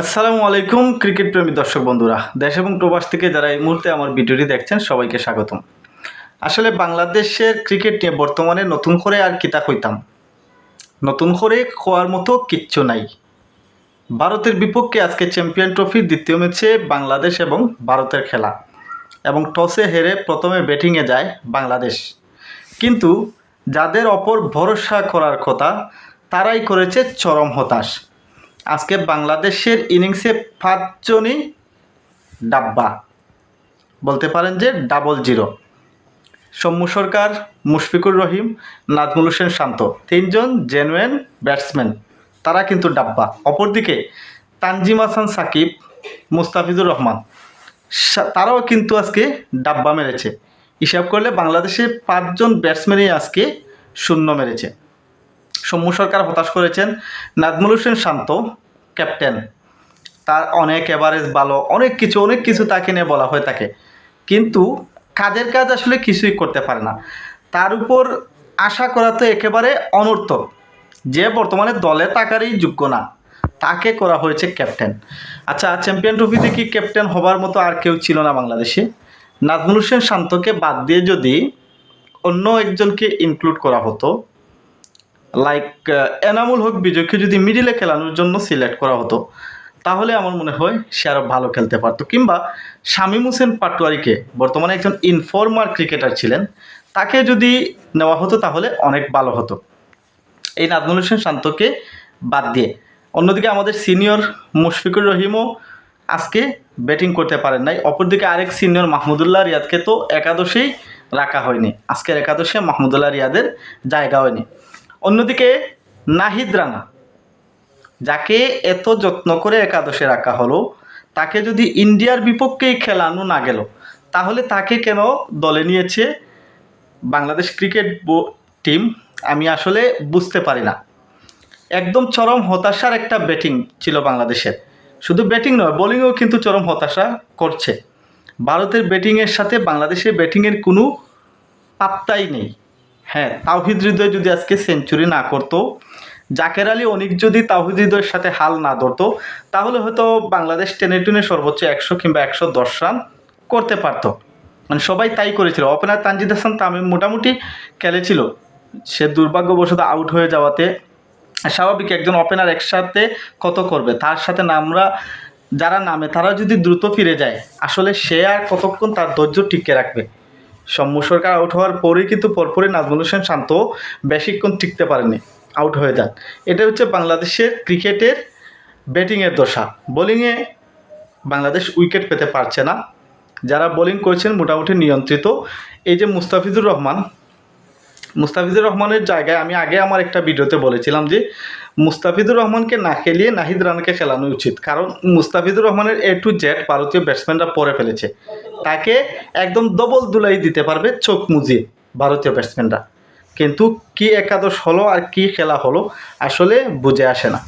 আসসালামু আলাইকুম, ক্রিকেট প্রেমী দর্শক বন্ধুরা। দেশ এবং প্রবাস থেকে যারা এই মুহূর্তে আমার ভিডিওটি দেখছেন, সবাইকে স্বাগতম। আসলে বাংলাদেশের ক্রিকেট নিয়ে বর্তমানে নতুন করে আর কিতা কইতাম। নতুন করে খোয়ার মতো কিচ্ছু নাই। ভারতের বিপক্ষে আজকে চ্যাম্পিয়ন ট্রফির দ্বিতীয় ম্যাচে বাংলাদেশ এবং ভারতের খেলা। এবং টসে হেরে প্রথমে ব্যাটিংয়ে যায় বাংলাদেশ। কিন্তু যাদের অপর ভরসা করার কথা, তারাই করেছে চরম হতাশ। আজকে বাংলাদেশের ইনিংসে পাঁচজনই ডাব্বা। বলতে পারেন যে ডাবল জিরো সৌম্য সরকার, মুশফিকুর রহিম, নাজমুল হোসেন শান্ত। তিনজন জেনুয়েন ব্যাটসম্যান তারা কিন্তু ডাব্বা। অপরদিকে তানজিম হাসান সাকিব, মুস্তাফিজুর রহমান। তারাও কিন্তু আজকে ডাব্বা মেরেছে। হিসাব করলে বাংলাদেশের পাঁচজন ব্যাটসম্যানই আজকে শূন্য মেরেছে। সৌম্য সরকার হতাশ করেছেন। নাজমুল হোসেন শান্ত, ক্যাপ্টেন। তার অনেক এভারেজ ভালো, অনেক কিছু অনেক কিছু তাকে নিয়ে বলা হয়ে থাকে। কিন্তু কাজের কাজ আসলে কিছুই করতে পারে না। তার উপর আশা করা তো একেবারে অনর্থক যে বর্তমানে দলে থাকারই যোগ্য না। তাকে করা হয়েছে ক্যাপ্টেন। আচ্ছা চ্যাম্পিয়ন ট্রফিতে কি ক্যাপ্টেন হবার মতো আর কেউ ছিল না বাংলাদেশে? নাজমুল হোসেন শান্তকে বাদ দিয়ে যদি অন্য একজনকে ইনক্লুড করা হতো লাইক এনামুল হক বিজয়কে যদি মিডিলে খেলানোর জন্য সিলেক্ট করা হতো, তাহলে আমার মনে হয় সে আরও ভালো খেলতে পারতো। কিংবা শামীম হোসেন পাটোয়ারিকে, বর্তমানে একজন ইনফর্মার ক্রিকেটার ছিলেন, তাকে যদি নেওয়া হতো তাহলে অনেক ভালো হতো। এই নাজমুল হোসেন শান্তকে বাদ দিয়ে। অন্যদিকে আমাদের সিনিয়র মুশফিকুর রহিমও আজকে ব্যাটিং করতে পারেন নাই। অপরদিকে আরেক সিনিয়র মাহমুদুল্লাহ রিয়াদকে তো একাদশেই রাখা হয়নি। আজকের একাদশে মাহমুদুল্লাহ রিয়াদের জায়গা হয়নি। অন্যদিকে নাহিদ রানা, যাকে এত যত্ন করে একাদশে রাখা হলো, তাকে যদি ইন্ডিয়ার বিপক্ষেই খেলানো না গেল, তাহলে তাকে কেন দলে নিয়েছে বাংলাদেশ ক্রিকেট টিম? আমি আসলে বুঝতে পারি না। একদম চরম হতাশার একটা ব্যাটিং ছিল বাংলাদেশের। শুধু ব্যাটিং নয়, বোলিংও কিন্তু চরম হতাশা করছে। ভারতের ব্যাটিংয়ের সাথে বাংলাদেশের ব্যাটিংয়ের কোনো পাত্তাই নেই। হ্যাঁ তাওহিদ হৃদয় যদি আজকে সেঞ্চুরি না করতো, জাকের আলী অনিক যদি তাওহিদ হৃদয়ের সাথে হাল না ধরতো, তাহলে হয়তো বাংলাদেশ টেনে টুনে সর্বোচ্চ একশো কিংবা একশো দশ রান করতে পারতো। মানে সবাই তাই করেছিল। ওপেনার তানজিদ হাসান তামিম মোটামুটি খেলেছিল সে দুর্ভাগ্যবশত আউট হয়ে যাওয়াতে স্বাভাবিক একজন ওপেনার একসাথে কত করবে? তার সাথে নামরা, যারা নামে, তারা যদি দ্রুত ফিরে যায়, আসলে সে আর কতক্ষণ তার ধৈর্য টিকে রাখবে? সৌম্য সরকার আউট হওয়ার পরেই কিন্তু পরপরই নাজমুল হোসেন শান্ত বেশিক্ষণ টিকতে পারেনি আউট হয়ে যান। এটা হচ্ছে বাংলাদেশের ক্রিকেটের ব্যাটিংয়ের দশা। বোলিংয়ে বাংলাদেশ উইকেট পেতে পারছে না। যারা বোলিং করছেন মোটামুটি নিয়ন্ত্রিত। এই যে মুস্তাফিজুর রহমান, মুস্তাফিজুর রহমানের জায়গায় আমি আগে আমার একটা ভিডিওতে বলেছিলাম যে মুস্তাফিজুর রহমানকে না খেলিয়ে নাহিদ রানকে খেলানো উচিত। কারণ মুস্তাফিজুর রহমানের এ টু জেড ভারতীয় ব্যাটসম্যানরা পরে ফেলেছে। তাকে একদম ডবল দুলাই দিতে পারবে চোখ মুজিয়ে ভারতীয় ব্যাটসম্যানরা কিন্তু কি একাদশ হলো আর কি খেলা হলো, আসলে বুঝে আসে না।